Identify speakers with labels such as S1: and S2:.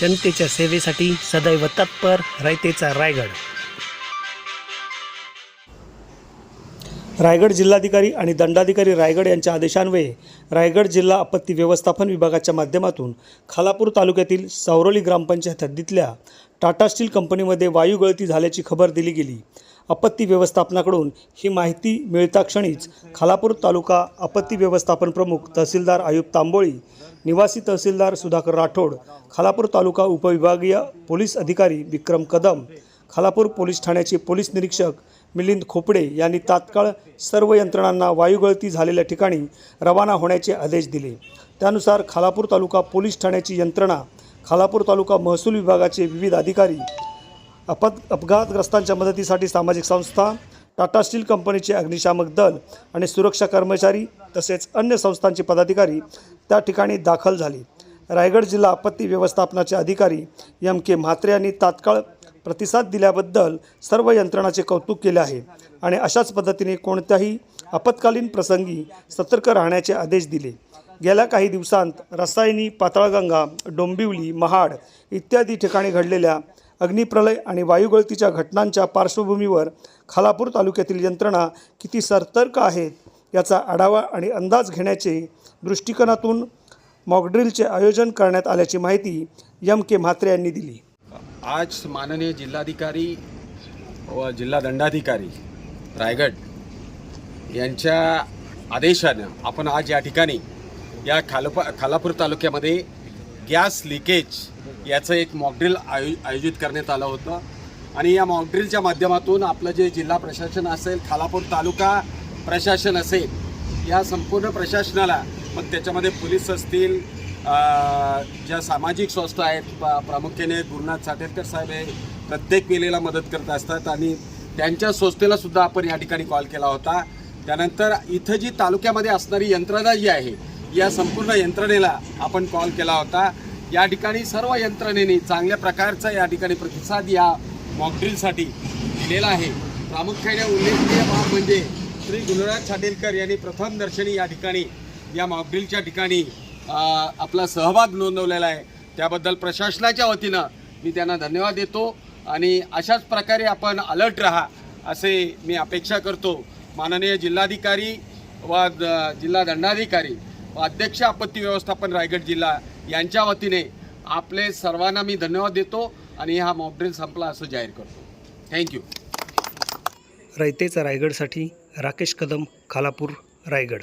S1: जनतेच्या सेवेसाठी सदैव तत्पर रयतेचा रायगड. रायगड जिल्हाधिकारी आणि दंडाधिकारी रायगड यांच्या आदेशान्वये रायगड जिल्हा आपत्ती व्यवस्थापन विभागाच्या माध्यमातून खालापूर तालुक्यातील सावरोली ग्रामपंचायत हद्दीतल्या टाटा स्टील कंपनीमध्ये वायू गळती झाल्याची खबर दिली गेली. आपत्ती व्यवस्थापनाकडून ही माहिती मिळताक्षणीच खालापूर तालुका आपत्ती व्यवस्थापन प्रमुख तहसीलदार आयुब तांबोळी निवासी तहसीलदार सुधाकर राठोड खालापूर तालुका उपविभागीय पोलीस अधिकारी विक्रम कदम खालापूर पोलीस ठाण्याचे पोलीस निरीक्षक मिलिंद खोपडे यांनी तात्काळ सर्व यंत्रणांना वायुगळती झालेल्या ठिकाणी रवाना होण्याचे आदेश दिले. त्यानुसार खालापूर तालुका पोलीस ठाण्याची यंत्रणा खालापूर तालुका महसूल विभागाचे विविध अधिकारी अपत अपघातग्रस्तांच्या मदतीसाठी सामाजिक संस्था टाटा स्टील कंपनीचे अग्निशामक दल आणि सुरक्षा कर्मचारी तसेच अन्य संस्थांचे पदाधिकारी त्या ठिकाणी दाखल झाले. रायगड जिल्हा आपत्ती व्यवस्थापनाचे अधिकारी एम के म्हात्रे यांनी तात्काळ प्रतिसाद दिल्याबद्दल सर्व यंत्रणाचे कौतुक केले आहे आणि अशाच पद्धतीने कोणत्याही आपत्कालीन प्रसंगी सतर्क राहण्याचे आदेश दिले. गेल्या काही दिवसांत रसायनी पाताळगंगा डोंबिवली महाड इत्यादी ठिकाणी घडलेल्या अग्निप्रलय आणि वायुगळतीच्या घटनांच्या पार्श्वभूमीवर खालापूर तालुक्यातील यंत्रणा किती सतर्क आहेत याचा आढावा आणि अंदाज घेण्याचे दृष्टिकोनातून मॉकड्रिलचे आयोजन करण्यात आल्याची माहिती यम के म्हात्रे यांनी दिली.
S2: आज माननीय जिल्हाधिकारी व जिल्हा दंडाधिकारी रायगड यांच्या आदेशानं आपण आज या ठिकाणी या खालपा खालापूर तालुक्यामध्ये गॅस लिकेज याचं एक मॉकड्रिल आयो आयोजित करण्यात आलं होतं. आणि या मॉकड्रिलच्या माध्यमातून आपलं जे जिल्हा प्रशासन असेल खालापूर तालुका प्रशासन असेल या संपूर्ण प्रशासनाला मग त्याच्यामध्ये पोलीस असतील ज्या सामाजिक संस्था आहेत प्रामुख्याने गुरुनाथ साटेरकर साहेब हे प्रत्येक वेळेला मदत करत असतात. आणि त्यांच्या संस्थेला सुद्धा आपण या ठिकाणी कॉल केला होता. त्यानंतर इथं जी तालुक्यामध्ये असणारी यंत्रणा जी आहे या संपूर्ण यंत्रणेला आपण कॉल केला होता. या ठिकाणी सर्व यंत्रणेने चांगल्या प्रकारचा या ठिकाणी प्रतिसाद या मॉकड्रिलसाठी दिलेला आहे. प्रामुख्याने उल्लेखनीय बाब म्हणजे श्री गुरुराज छाटेलकर यांनी प्रथम दर्शनी या ठिकाणी या मॉकड्रिलच्या ठिकाणी आपला सहभाग नोंदवलेला आहे. त्याबद्दल प्रशासनाच्या वतीनं मी त्यांना धन्यवाद देतो आणि अशाच प्रकारे आपण अलर्ट राहा असे मी अपेक्षा करतो. माननीय जिल्हाधिकारी व द- जिल्हा दंडाधिकारी अध्यक्ष आपत्ती व्यवस्थापन रायगड जिल्हा यांच्या वतीने आपले सर्वांना मी धन्यवाद देतो आणि हा मॉकड्रिल संपला असं जाहीर करतो. थँक्यू
S1: रयतेचा रायगडसाठी राकेश कदम खालापूर रायगड.